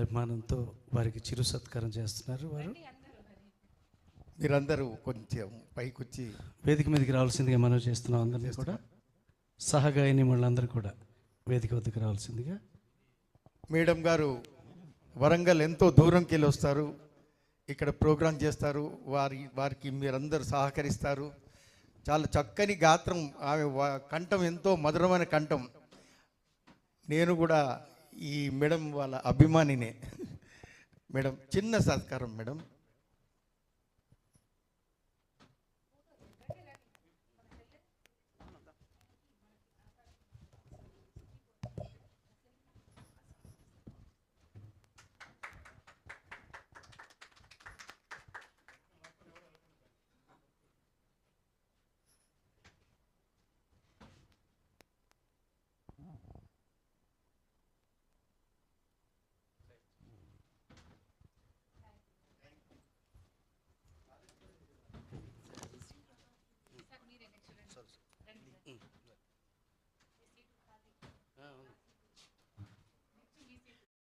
అభిమానంతో వారికి చిరు సత్కారం చేస్తున్నారు వారు. మీరందరూ కొంచెం పైకొచ్చి వేదిక మీదకి రావాల్సిందిగా మనం చేస్తున్నాం అందరినీ కూడా. సహగాయని వాళ్ళందరూ కూడా వేదిక వద్దకు రావాల్సిందిగా. మేడం గారు వరంగల్ ఎంతో దూరంకి వెళ్ళి వస్తారు. ఇక్కడ ప్రోగ్రాం చేస్తారు. వారి వారికి మీరందరూ సహకరిస్తారు. చాలా చక్కని గాత్రం. ఆమె కంఠం ఎంతో మధురమైన కంఠం. నేను కూడా ఈ మేడం వాళ్ళ అభిమానినే. మేడం చిన్న సత్కారం మేడం.